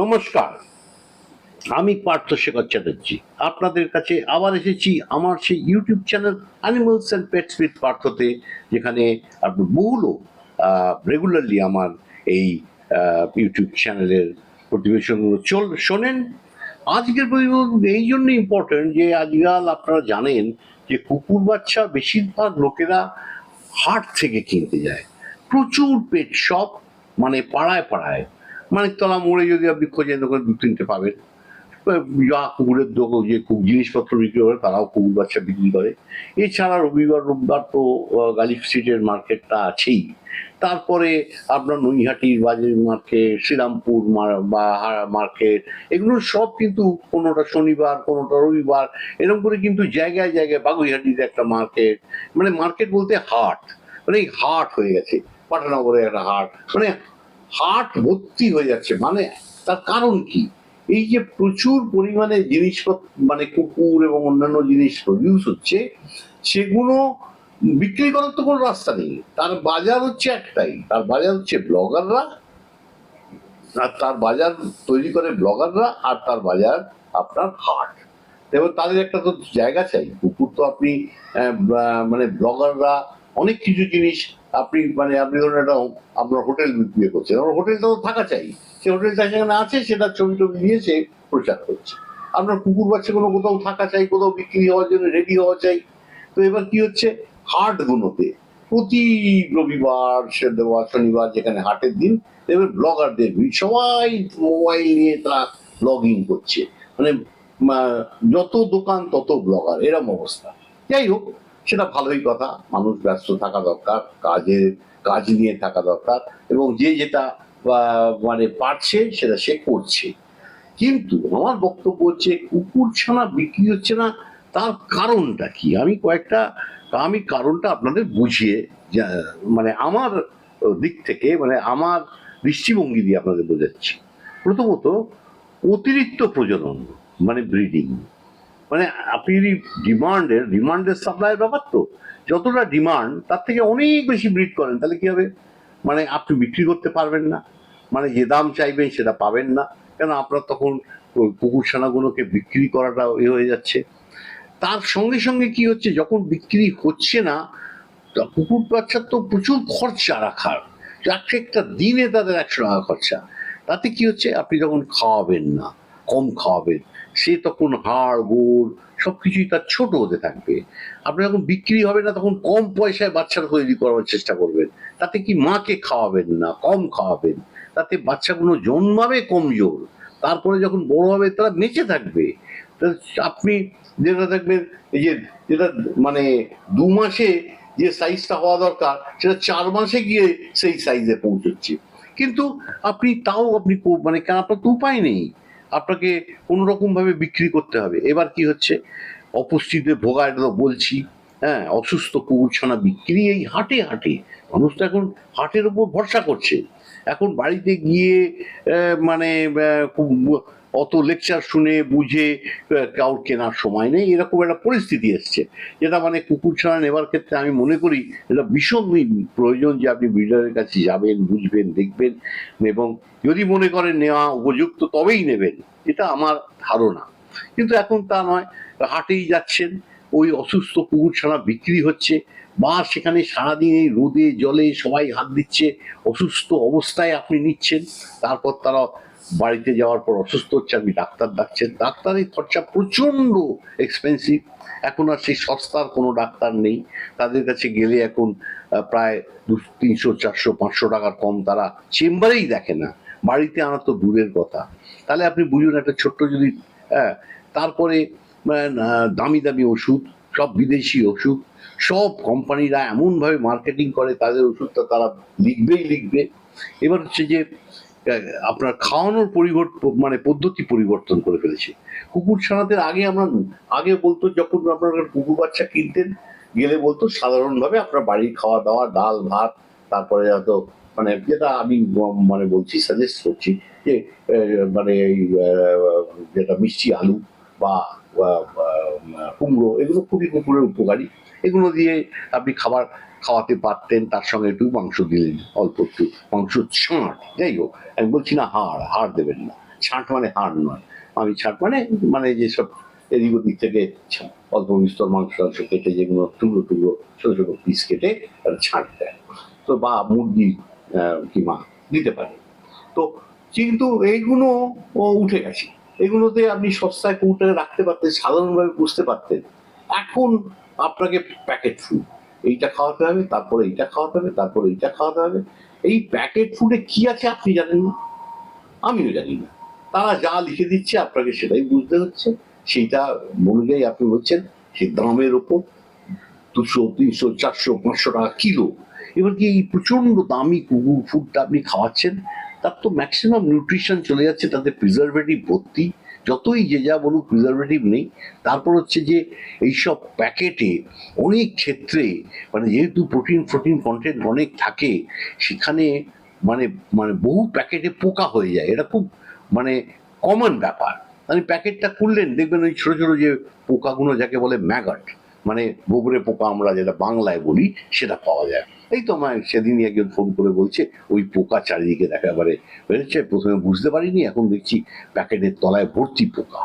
নমস্কার। আমি পার্থ শেখর চ্যাটার্জি। আপনাদের কাছে আবার এসেছি আমার সেই YouTube channel animals and pets with পার্থতে, যেখানে আপনি বহুলো রেগুলারলি আমার এই ইউটিউব চ্যানেলের প্রতিবেশনগুলো চল, শোনেন। আজকের প্রতিবেদন এই জন্য ইম্পর্টেন্ট যে আজকাল আপনারা জানেন যে কুকুর বাচ্চা বেশিরভাগ লোকেরা হাট থেকে কিনতে যায়। প্রচুর পেট শপ মানে পাড়ায় পাড়ায় মানিকতলা মোড়ে যদি আপনি খোঁজেন ওখানে দু তিনটে পাবেন। যা কুকুরের দোকান যে জিনিসপত্র বিক্রি করে, তারাও কুকুর বাচ্চা বিক্রি করে। এছাড়া রবিবার, রোববার তো গালিফ স্ট্রিটের মার্কেটটা আছেই। তারপরে আপনার নৈহাটির বাজার মার্কেট শ্রীরামপুর বা মার্কেট, এগুলো সব কিন্তু কোনোটা শনিবার, কোনোটা রবিবার, এরকম করে কিন্তু জায়গায় জায়গায় বাগুইহাটিতে একটা মার্কেট মানে মার্কেট বলতে হাট মানে হাট হয়ে গেছে। পাটানগরে একটা হাট মানে হাট ভর্তি হয়ে যাচ্ছে। মানে তার কারণ কি? এই যে প্রচুর পরিমাণে জিনিসপত্র মানে কুকুর এবং অন্যান্য জিনিস প্রডিউস হচ্ছে, সেগুলো বিক্রি করার তো কোনো রাস্তা নেই। তার বাজার হচ্ছে একটাই। তার বাজার হচ্ছে ব্লগাররা, আর তার বাজার তৈরি করে ব্লগাররা, আর তার বাজার আপনার হাট। এবার তাদের একটা তো জায়গা চাই। কুকুর তো আপনি মানে ব্লগাররা অনেক কিছু জিনিস আপনি মানে আপনি ধরুন একটা আপনার হোটেল বিক্রি করছেন আমার হোটেলটা তো থাকা চাই। সে হোটেলটা সেখানে আছে, সেটা ছবি টবি সে প্রচার করছে। আপনার কুকুর বাচ্চা কোনো কোথাও থাকা চাই, কোথাও বিক্রি হওয়ার জন্য রেডি হওয়া চাই। তো এবার কি হচ্ছে? হাটগুলোতে প্রতি রবিবার দেওয়া শনিবার যেখানে হাটের দিন, এবার ব্লগারদের ভিড়। সবাই মোবাইল নিয়ে তারা ব্লগিং করছে। মানে যত দোকান তত ব্লগার, এরম অবস্থা। যাই হোক সেটা ভালোই কথা। মানুষ ব্যস্ত থাকা দরকার কাজের কাজ নিয়ে থাকা দরকার এবং যে যেটা মানে পারছে সেটা সে করছে। কিন্তু আমার বক্তব্য হচ্ছে, কুকুর ছানা বিক্রি হচ্ছে না, তার কারণটা কি? আমি কয়েকটা, আমি কারণটা আপনাদের বুঝিয়ে মানে আমার দিক থেকে মানে আমার দৃষ্টিভঙ্গি দিয়ে আপনাদের বোঝাচ্ছি। প্রথমত, অতিরিক্ত প্রজনন মানে ব্রিডিং। মানে আপনি যদি ডিমান্ডের ডিমান্ডের সাপ্লাইয়ের ব্যাপার তো, যতটা ডিমান্ড, তার থেকে অনেক বেশি ব্রিড করেন, তাহলে কি হবে? মানে আপনি বিক্রি করতে পারবেন না। মানে যে দাম চাইবেন, সেটা পাবেন না। কেন আপনার তখন কুকুর ছানাগুলোকে বিক্রি করাটা এ হয়ে যাচ্ছে। তার সঙ্গে সঙ্গে কি হচ্ছে, যখন বিক্রি হচ্ছে না কুকুর বাচ্চার তো প্রচুর খরচা রাখার। এক একটা দিনে তাদের একশো টাকা খরচা। তাতে কি হচ্ছে, আপনি যখন খাওয়াবেন না, কম খাওয়াবেন সে তখন হাড়, গোড় সব কিছুই তার ছোট হতে থাকবে। আপনি যখন বিক্রি হবে না, তখন কম পয়সায় বাচ্চারা তৈরি করার চেষ্টা করবেন। তাতে কি মাকে খাওয়াবেন না? কম খাওয়াবেন। তাতে বাচ্চাগুলো জন্মাবে কমজোর তারপরে যখন বড় হবে, তারা বেঁচে থাকবে। আপনি যেটা দেখবেন, এই যে যেটা মানে দু মাসে যে সাইজটা হওয়া দরকার, সেটা চার মাসে গিয়ে সেই সাইজে পৌঁছচ্ছে। কিন্তু আপনি তাও আপনি মানে আপনার তো উপায় নেই। আপনাকে কোনোরকম ভাবে বিক্রি করতে হবে। এবার কি হচ্ছে? অপুষ্টিতে ভোগা বলছি। হ্যাঁ অসুস্থ কুকুরছানা বিক্রি এই হাটে হাটে। মানুষ তো এখন হাটের উপর ভরসা করছে। এখন বাড়িতে গিয়ে মানে অত লেকচার শুনে, বুঝে কাউর কেনার সময় নেই। এরকম একটা পরিস্থিতি এসছে। যেটা মানে কুকুর ছাড়া নেবার ক্ষেত্রে আমি মনে করি, এটা ভীষণই প্রয়োজন যে আপনি ব্রিডারের কাছে যাবেন, বুঝবেন, দেখবেন, এবং যদি মনে করেন নেওয়া উপযুক্ত, তবেই নেবেন। এটা আমার ধারণা। কিন্তু এখন তা নয়। হাটেই যাচ্ছেন, ওই অসুস্থ কুকুর ছাড়া বিক্রি হচ্ছে, বা সেখানে সারাদিন এই রোদে, জলে সবাই হাত দিচ্ছে, অসুস্থ অবস্থায় আপনি নিচ্ছেন, তারপর তারা বাড়িতে যাওয়ার পর অসুস্থ হচ্ছে আপনি ডাক্তার ডাকছেন ডাক্তারের খরচা প্রচণ্ড এক্সপেন্সিভ এখন আর সেই সস্তার কোনো ডাক্তার নেই। তাদের কাছে গেলে এখন প্রায় দু তিনশো, চারশো, পাঁচশো টাকার কম তারা চেম্বারেই দেখে না। বাড়িতে আনা তো দূরের কথা। তাহলে আপনি বুঝুন, একটা ছোট্ট যদি হ্যাঁ তারপরে দামি দামি ওষুধ, সব বিদেশি ওষুধ, সব কোম্পানিরা এমনভাবে মার্কেটিং করে, তাদের ওষুধটা তারা লিখবেই লিখবে। এবার হচ্ছে যে আপনার খাওয়ানোর পরিবর্তন মানে পদ্ধতি পরিবর্তন করে ফেলেছে। কুকুর ছানাদের আগে আমরা, আগে বলতো যখন আপনার কুকুর বাচ্চা কিনতেন, গেলে বলতো সাধারণভাবে আপনার বাড়ির খাওয়া দাওয়া, ডাল, ভাত, তারপরে হয়তো মানে যেটা আমি মানে বলছি সাজেস্ট করছি যে মানে এই যেটা মিষ্টি আলু বা কুমড়ো, এগুলো খুবই কুকুরের উপকারী। এগুলো দিয়ে আপনি খাবার খাওয়াতে পারতেন, তার সঙ্গে একটু মাংস দিলেন, অল্প একটু। মাংস ছাঁট, যাই হোক, আমি বলছি না হাড় হাড় দেবেন না। ছাঁট মানে হাড় নয়। আমি ছাঁট মানে মানে যেসব এদিক ওদিক থেকে অল্প বিস্তর মাংস টাংস কেটে যেগুলো টুকরো টুকরো, ছোট ছোট পিস কেটে ছাঁট দেয়। তো বা মুরগি কিমা দিতে পারে। তো কিন্তু এইগুলো ও উঠে গেছে। এগুলোতে আপনি সস্তায় কৌটাকে রাখতে পারতেন, সাধারণভাবে বুঝতে পারতেন। এখন আপনাকে প্যাকেট ফুড এইটা খাওয়াতে হবে, তারপরে এইটা খাওয়াতে হবে, তারপরে এইটা খাওয়াতে হবে। এই প্যাকেট ফুডে কি আছে আপনি জানেন না? আমিও জানি না। তারা যা লিখে দিচ্ছে আপনাকে সেটাই বুঝতে হচ্ছে। সেইটা অনুযায়ী আপনি বলছেন সে দামের ওপর। দুশো, তিনশো, চারশো, পাঁচশো টাকা কিলো। এবার কি এই প্রচণ্ড দামি কুকুর ফুডটা আপনি খাওয়াচ্ছেন? তার তো ম্যাক্সিমাম নিউট্রিশন চলে যাচ্ছে, তাতে প্রিজারভেটিভ ভর্তি। যতই যে যা বলুক প্রিজারভেটিভ নেই, তারপর হচ্ছে যে এইসব প্যাকেটে অনেক ক্ষেত্রে মানে যেহেতু প্রোটিন প্রোটিন কন্টেন্ট অনেক থাকে, সেখানে মানে মানে বহু প্যাকেটে পোকা হয়ে যায়। এটা খুব মানে কমন ব্যাপার। মানে প্যাকেটটা খুললেন, দেখবেন ওই ছোটো ছোটো যে পোকাগুলো, যাকে বলে ম্যাগট মানে গোবরে পোকা আমরা যেটা বাংলায় বলি, সেটা পাওয়া যায়। এই তো আমার সেদিনই একজন ফোন করে বলছে, ওই পোকা চারিদিকে দেখা একেবারে বেরোচ্ছে। প্রথমে বুঝতে পারিনি, এখন দেখছি প্যাকেটের তলায় ভর্তি পোকা।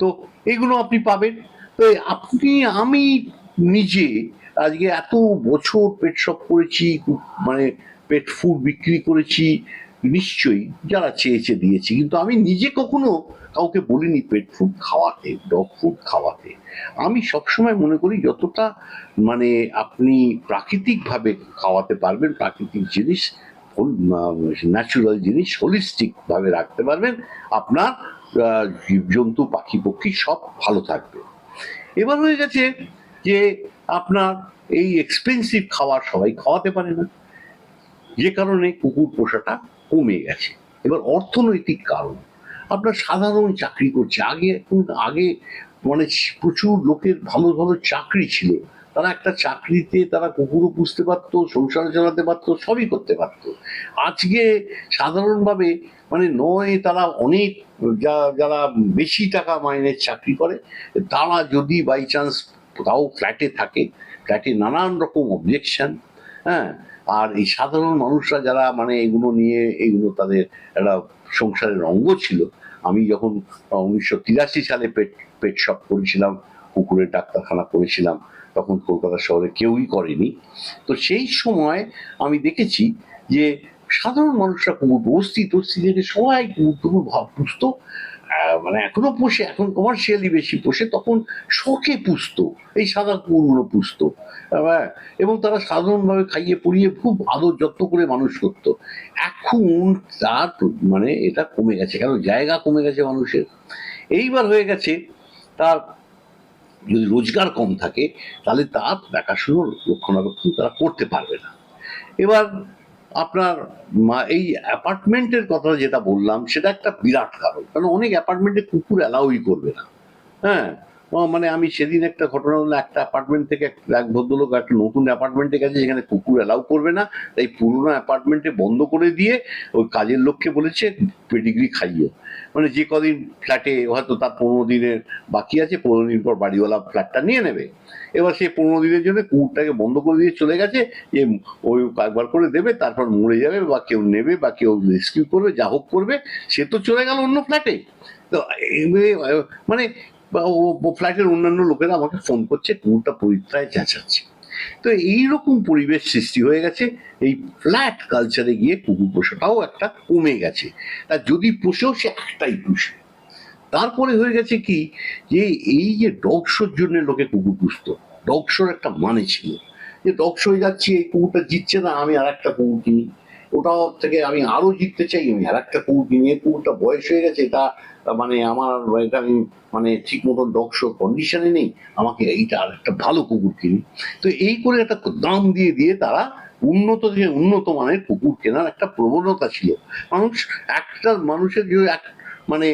তো এগুলো আপনি পাবেন। তো আপনি, আমি নিজে আজকে এত বছর পেট শপ করেছি মানে পেট ফুড বিক্রি করেছি নিশ্চয়ই যারা চেয়েছে দিয়েছি, কিন্তু আমি নিজে কখনো কাউকে বলিনি পেট ফুড খাওয়াতে ডগ ফুড খাওয়াতে। আমি সবসময় মনে করি যতটা মানে আপনি প্রাকৃতিকভাবে খাওয়াতে পারবেন, প্রাকৃতিক জিনিস ন্যাচুরাল জিনিস হোলিস্টিক ভাবে রাখতে পারবেন, আপনার জীবজন্তু পাখি, পক্ষী সব ভালো থাকবে। এবার হয়ে গেছে যে আপনার এই এক্সপেন্সিভ খাবার সবাই খাওয়াতে পারে না। যে কারণে কুকুর পোষাটা কমে গেছে। এবার অর্থনৈতিক কারণ। আপনার সাধারণ চাকরি করছে। আগে আগে মানে প্রচুর লোকের ভালো ভালো চাকরি ছিল। তারা একটা চাকরিতে তারা কুকুরও পুষতে পারতো, সংসার চালাতে পারতো, সবই করতে পারতো। আজকে সাধারণভাবে মানে নয়, তারা অনেক যারা বেশি টাকা মাইনের চাকরি করে, তারা যদি বাই চান্স তাও ফ্ল্যাটে থাকে ফ্ল্যাটে নানান রকম অবজেকশন হ্যাঁ আর এই সাধারণ মানুষরা যারা মানে এগুলো নিয়ে এগুলো তাদের একটা সংসারের অঙ্গ ছিল। আমি যখন উনিশশো তিরাশি সালে পেট পেট শপ করেছিলাম কুকুরের ডাক্তারখানা করেছিলাম তখন কলকাতা শহরে কেউই করেনি। তো সেই সময় আমি দেখেছি যে সাধারণ মানুষরা কুকুর বস্তি তস্তি থেকে সবাই কুকুর টুকুর ভাব আহ, মানে এখনও পোষে এখন কমার্শিয়ালি বেশি পোষে তখন শখে পুষত এই সাদা কুকুরগুলো পুষত। হ্যাঁ, এবং তারা সাধারণভাবে খাইয়ে পরিয়ে খুব আদর যত্ন করে মানুষ করতো। এখন তার মানে এটা কমে গেছে কারণ জায়গা কমে গেছে মানুষের। এইবার হয়ে গেছে তার যদি রোজগার কম থাকে তাহলে তার দেখাশুনো রক্ষণাবেক্ষণ তারা করতে পারবে না। এবার আপনার এই অ্যাপার্টমেন্টের কথা যেটা বললাম, সেটা একটা বিরাট কারণ। কারণ অনেক অ্যাপার্টমেন্টে কুকুর অ্যালাউই করবে না। হ্যাঁ? মানে আমি সেদিন একটা ঘটনা হলো, একটা অ্যাপার্টমেন্ট থেকে এক- ভদ্রলোক একটা নতুন অ্যাপার্টমেন্টে গেছে, যেখানে কুকুর অ্যালাউ করবে না। তাই পুরোনো অ্যাপার্টমেন্টে বন্ধ করে দিয়ে ওই কাজের লোককে বলেছে পেডিগ্রি খাইয়ে। মানে যে কদিন ফ্ল্যাটে হয়তো তার পনেরো দিনের বাকি আছে, পনেরো দিন পর বাড়িওয়ালা ফ্ল্যাটটা নিয়ে নেবে। এবার সেই পনেরো দিনের জন্য কুকুরটাকে বন্ধ করে দিয়ে চলে গেছে, যে ওই একবার করে দেবে, তারপর মরে যাবে, বা কেউ নেবে, বা কেউ রেস্কিউ করবে, যা হোক করবে, সে তো চলে গেল অন্য ফ্ল্যাটে তো মানে বা ও- ফ্ল্যাটের অন্যান্য লোকেরা আমাকে ফোন করছে কুকুরটা পরিত্রায় চেঁচাচ্ছে। তো এইরকম পরিবেশ সৃষ্টি হয়ে গেছে, এই ফ্ল্যাট কালচারে গিয়ে কুকুর পোষাটাও একটা কমে গেছে। তা যদি পোষেও সে একটাই পুষে। তারপরে হয়ে গেছে কি, যে এই যে ডগ শোর জন্য লোকে কুকুর পুষত ডগশোর একটা মানে ছিল। যে ডগ শোয়ে যাচ্ছি, এই কুকুরটা জিতছে না, আমি আর একটা কুকুর কিনি। ওটা থেকে আমি আরও জিততে চাই। আমি আর একটা কুকুর কিনি এই কুকুরটা বয়স হয়ে গেছে, এটা মানে আমার এটা আমি মানে ঠিক মতো ডগ শোর কন্ডিশনে নেই। আমাকে এইটা আর একটা ভালো কুকুর কিনি। তো এই করে একটা দাম দিয়ে দিয়ে তারা উন্নত থেকে উন্নত মানের কুকুর কেনার একটা প্রবণতা ছিল। মানুষ একটা মানুষের যে এক মানে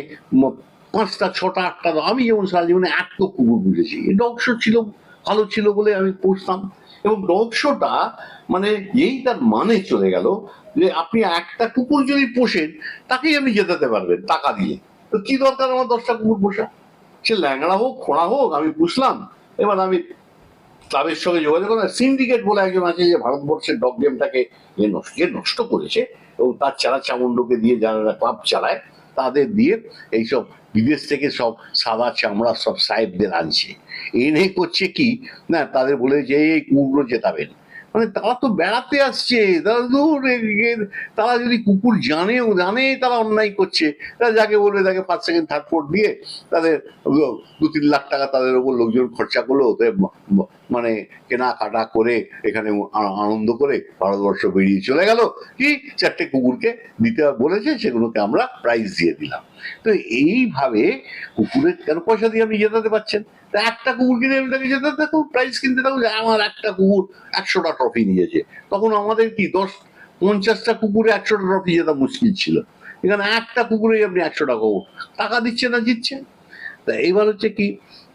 পাঁচটা, ছটা, আটটা, আমি যেমন সারা জীবনে এক তো কুকুর বুঝেছি। ডগ ছিল, ভালো ছিল বলে আমি পড়তাম এবং ডগ শোটা মানে এই তার মানে চলে গেল যে আপনি একটা কুকুর যদি পোষেন, তাকেই আপনি জেতাতে পারবেন টাকা দিয়ে। তো কি দরকার আমার দশটা কুকুর পোষা? সে ল্যাংড়া হোক, খোঁড়া হোক, আমি পুষলাম এবার আমি ক্লাবের সঙ্গে যোগাযোগ করলাম সিন্ডিকেট বলে একজন আছে যে ভারতবর্ষের ডগ গেমটাকে যে নষ্ট নষ্ট করেছে, এবং তার চারা চামুন্ডকে দিয়ে যারা ক্লাব চালায়, তাদের দিয়ে এইসব বিদেশ থেকে সব সাদা চামড়া সব সাহেবদের আনছে। এনে করছে কি? না, তাদের বলে যে, এই কুকুরগুলো জেতাবেন। মানে তারা তো বেড়াতে আসছে, তারা যদি কুকুর জানেও, জানে তারা অন্যায় করছে, তারা যাকে বলবে তাকে ফার্স্ট সেকেন্ড থার্ড ফোর্থ দিয়ে তাদের দু তিন লাখ টাকা তাদের ওপর লোকজন খরচা করল মানে কেনাকাটা করে এখানে আনন্দ করে ভারতবর্ষ বেরিয়ে চলে গেল। কি? চারটে কুকুরকে দিতে বলেছে, সেগুলোকে আমরা প্রাইজ দিয়ে দিলাম। তো এইভাবে কুকুরের কেন পয়সা দিয়ে আপনি জেতাতে পারছেন? তা একটা কুকুর কিনে তাকে জেতাতে থাকুন প্রাইজ কিনতে থাকুন আমার একটা কুকুর একশোটা ট্রফি নিয়েছে। তখন আমাদের কি, দশ, পঞ্চাশটা কুকুরে একশোটা ট্রফি জেতা মুশকিল ছিল। এখানে একটা কুকুরেই আপনি একশোটা কুকুর টাকা দিচ্ছে না জিতছেন তা এইবার হচ্ছে কি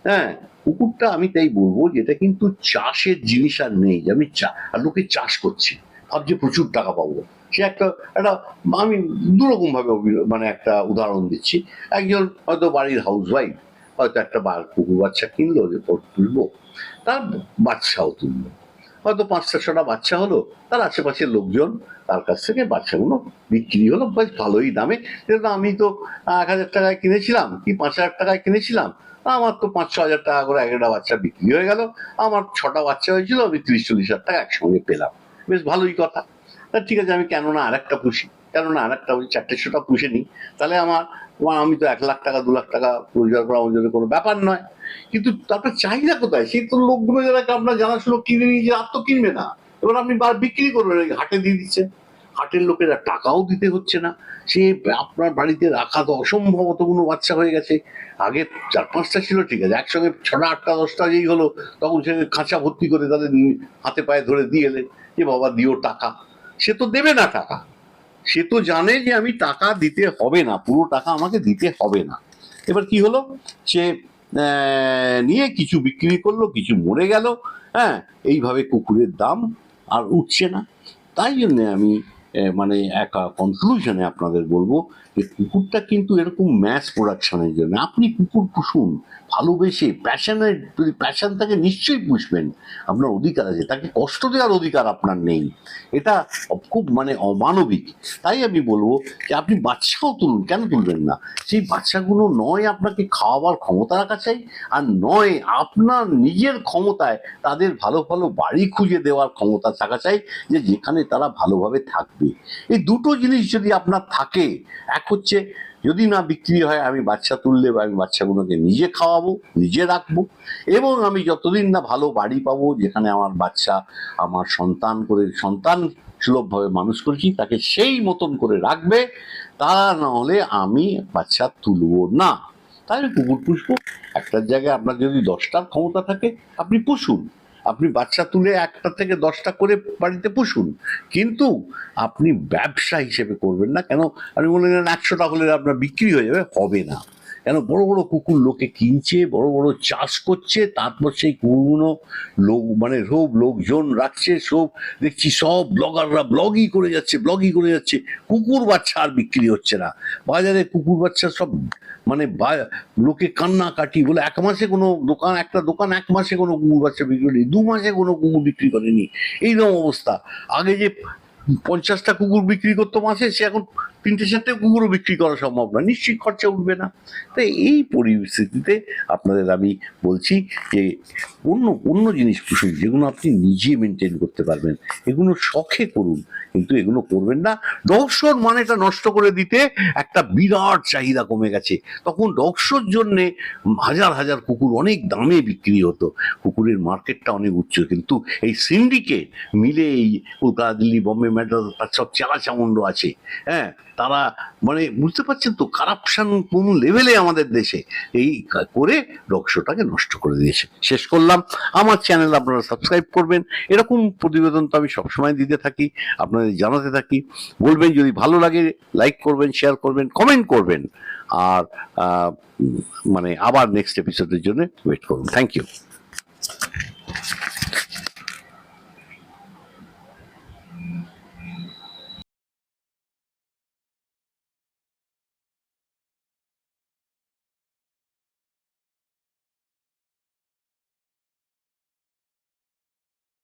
হ্যাঁ কুকুরটা আমি তাই বলব যে এটা কিন্তু চাষের জিনিস আর নেই। আমি চা, আর লোকে চাষ করছে। ভাবছে প্রচুর টাকা পাবো। সে একটা একটা, আমি দুরকম ভাবে মানে একটা উদাহরণ দিচ্ছি। একজন হয়তো বাড়ির হাউস ওয়াইফ হয়তো একটা বা- কুকুর বাচ্চা কিনলো যে তুলবো, তার বাচ্চাও তুললো। হয়তো পাঁচটা, ছটা বাচ্চা হলো, তার আশেপাশের লোকজন তার কাছ থেকে বাচ্চাগুলো বিক্রি হলো, বেশ ভালোই দামে। যেহেতু আমি তো এক হাজার টাকায় কিনেছিলাম, কি পাঁচ হাজার টাকায় কিনেছিলাম, আমার তো পাঁচ, ছ হাজার টাকা করে এক একটা বাচ্চা বিক্রি হয়ে গেল। আমার ছটা বাচ্চা হয়েছিল, আমি তিরিশ, চল্লিশ হাজার টাকা একসঙ্গে পেলাম। বেশ ভালোই কথা। ঠিক আছে, আমি কেন না আরেকটা পুষি। কেন না আরেকটা ওই চারটে ছটা পুষে নিই। তাহলে আমার আমি তো এক লাখ টাকা, দু লাখ টাকা রোজগার করা আমার কোনো ব্যাপার নয়। কিন্তু তারপরে চাহিদা কোথায়? সেই তো লোকগুলো যারা আপনার জানাশোনা কিনে নিয়েছে আর তো কিনবে না। এবার আপনি বার বিক্রি করবেন হাটে দিয়ে দিচ্ছেন। হাটের লোকেরা টাকাও দিতে হচ্ছে না। সে আপনার বাড়িতে রাখা তো অসম্ভব অতগুলো বাচ্চা হয়ে গেছে। আগে চার পাঁচটা ছিল, ঠিক আছে। একসঙ্গে ছটা, আটটা, দশটা যেই হলো, তখন সে খাঁচা ভর্তি করে তাদের হাতে পায়ে ধরে দিয়ে এলেন যে বাবা দিও টাকা। সে তো দেবে না টাকা। সে তো জানে যে আমি টাকা দিতে হবে না, পুরো টাকা আমাকে দিতে হবে না। এবার কি হলো? সে নিয়ে কিছু বিক্রি করল, কিছু মরে গেল হ্যাঁ এইভাবে কুকুরের দাম আর উঠছে না। তাই জন্যে আমি মানে একা কনক্লুশনে আপনাদের বলব যে কুকুরটা কিন্তু এরকম ম্যাস প্রোডাকশনের জন্য। আপনি কুকুর পুষুন, ভালোবেসে প্যাশনের যদি প্যাশন থাকে, নিশ্চয়ই পুষবেন। আপনার অধিকার আছে। তাকে কষ্ট দেওয়ার অধিকার আপনার নেই। এটা খুব মানে অমানবিক। তাই আমি বলব যে আপনি বাচ্চাও তুলুন। কেন তুলবেন না? সেই বাচ্চাগুলো নয় আপনাকে খাওয়াবার ক্ষমতা রাখা চাই আর নয় আপনার নিজের ক্ষমতায় তাদের ভালো ভালো বাড়ি খুঁজে দেওয়ার ক্ষমতা থাকা চাই যে যেখানে তারা ভালোভাবে থাকবে। এই দুটো জিনিস যদি আপনার থাকে এক হচ্ছে। যদি না বিক্রি হয়, আমি বাচ্চা তুললে বা আমি বাচ্চাগুলোকে নিজে খাওয়াবো, নিজে রাখব এবং আমি যতদিন না ভালো বাড়ি পাবো, যেখানে আমার বাচ্চা, আমার সন্তান করে, সন্তান সুলভভাবে মানুষ করেছি, তাকে সেই মতন করে রাখবে, তা না হলে আমি বাচ্চা তুলবো না। আমি কুকুর পুষবো। একটার জায়গায় আপনার যদি দশটার ক্ষমতা থাকে, আপনি পুষুন। আপনি বাচ্চা তুলে একটা থেকে দশটা করে বাড়িতে পুষুন। কিন্তু আপনি ব্যবসা হিসেবে করবেন না। কেন? আমি মনে করেন একশোটা হলে আপনার বিক্রি হয়ে যাবে। হবে না। কেন? বড় বড় কুকুর লোকে কিনছে, বড় বড় চাষ করছে, তারপর সেই কুকুরগুলো লোক মানে সব লোকজন রাখছে, সব দেখছি সব ব্লগাররা ব্লগই করে যাচ্ছে, ব্লগই করে যাচ্ছে। কুকুর বাচ্চা আর বিক্রি হচ্ছে না। বাজারে কুকুর বাচ্চা সব মানে লোকে কান্নাকাটি বলে এক মাসে কোনো দোকান, একটা দোকান এক মাসে কোনো কুকুর বাচ্চা বিক্রি করেনি, দু মাসে কোনো কুকুর বিক্রি করেনি। এইরকম অবস্থা। আগে যে পঞ্চাশটা কুকুর বিক্রি করতো মাসে, সে এখন তিনটে চারটে কুকুরও বিক্রি করা সম্ভব না। নিশ্চয়ই খরচা উঠবে না। তাই এই পরিস্থিতিতে আপনাদের আমি বলছি যে, অন্য অন্য জিনিস পুষুন যেগুলো আপনি নিজে মেনটেন করতে পারবেন। এগুলো শখে করুন। কিন্তু এগুলো করবেন না। ডগশোর মানেটা নষ্ট করে দিতে একটা বিরাট চাহিদা কমে গেছে। তখন ডগশোর জন্যে হাজার হাজার কুকুর অনেক দামে বিক্রি হতো। কুকুরের মার্কেটটা অনেক উচ্চ, কিন্তু এই সিন্ডিকেট মিলে এই কলকাতা, দিল্লি, বম্বে ম্যাড্রাস তার সব চেলা চামুন্ড আছে। হ্যাঁ? তারা মানে বুঝতে পারছেন তো কারাপশন কোন লেভেলে আমাদের দেশে এই করে ডগশোটাকে নষ্ট করে দিয়েছে। শেষ করলাম। আমার চ্যানেল আপনারা সাবস্ক্রাইব করবেন। এরকম প্রতিবেদন তো আমি সবসময় দিতে থাকি, আপনাদের জানাতে থাকি। বলবেন যদি ভালো লাগে লাইক করবেন শেয়ার করবেন কমেন্ট করবেন। আর মানে আবার নেক্সট এপিসোডের জন্য ওয়েট করুন। Thank you